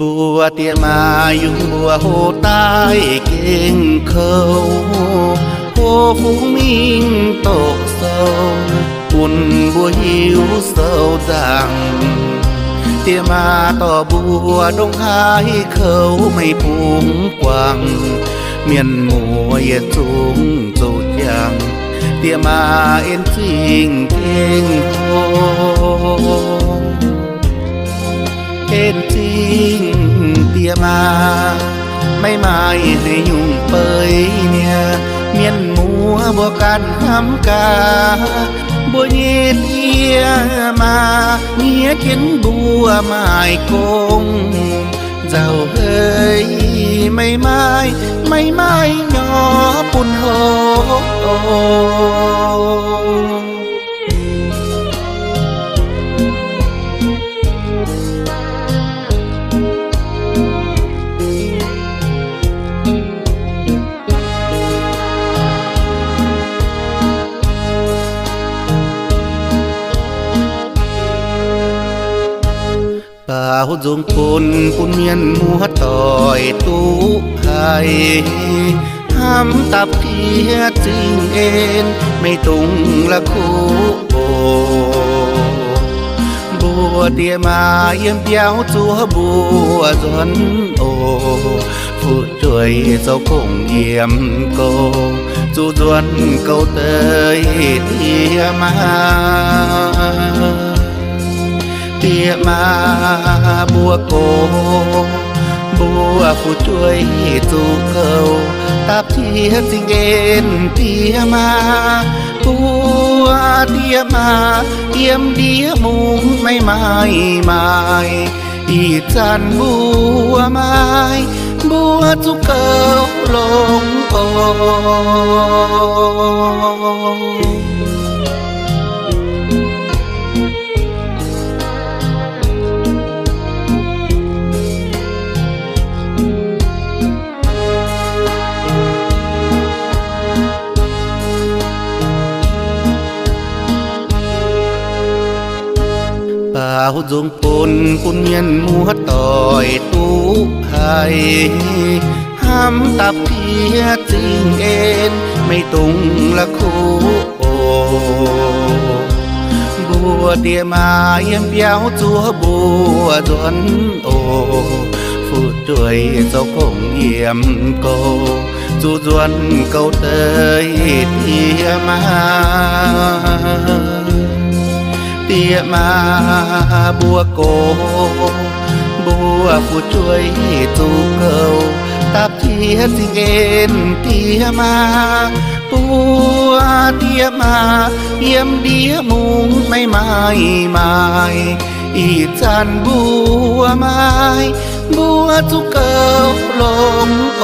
บัวเตียมายุงบัวโหใต้เก่งเขาโหฟูมิงตกเศร้าปุ่นบัวหิวเศร้าดังเตียมาต่อบัวดงหายเขาไม่พุงกว้างเมียนมัวเย็ดสูงจุดยังเตียมาเอ็นจริงเก่งโหเห็น งเตียมา ไม่ไม่ให้ยุ่งเปยเนี่ยเมียนมัวบวกันทำกาบัวเย็นเอียมาเมียเขียนบัวไม้กง เจ้าเฮ้ยไม่ไม่ไม่ไม่ยอปุ่นโหาวจงปนปุนเมียนมัวต่อยตู้ไห้ห้ามตับเทียจริงเอ็นไม่ตรงละคู่โอบัวเดียมาเยี่ยมเปียวจัวบัวจนโอผู้ช่วยเจ้าคงเยี่ยมโกจูจวนเกาเตยเทียมา เตียมาบัวโก บัวผู้ช่วยจูเกาตับเทียสิงเอ็นเตียมาบัวเตียมาเยี่ยมเดียมุงไม่ไม่ไม่อีจันบัวไม้บัวจุกเกาลงโอ ป่าวจงปนปุนเมียนมัวต่อยตู้ไห้ห้ามตับเทียจริงเอ็นไม่ตรงละคู่โอบัวเตียมาเยี่ยมเปียวจัวบัวจนโอฟูดด้วยเจ้าคงเยี่ยมโกจูจวนเกาเตยเตียมา เตียมาบัวโก บัวผู้ช่วยจูเกาตับเทียสิเอนเตียมาบัวเตียมาเยี่ยมเดียมุงไม่ไม่ไม่อีจันบัวไม้บัวจุกเกาลงโอ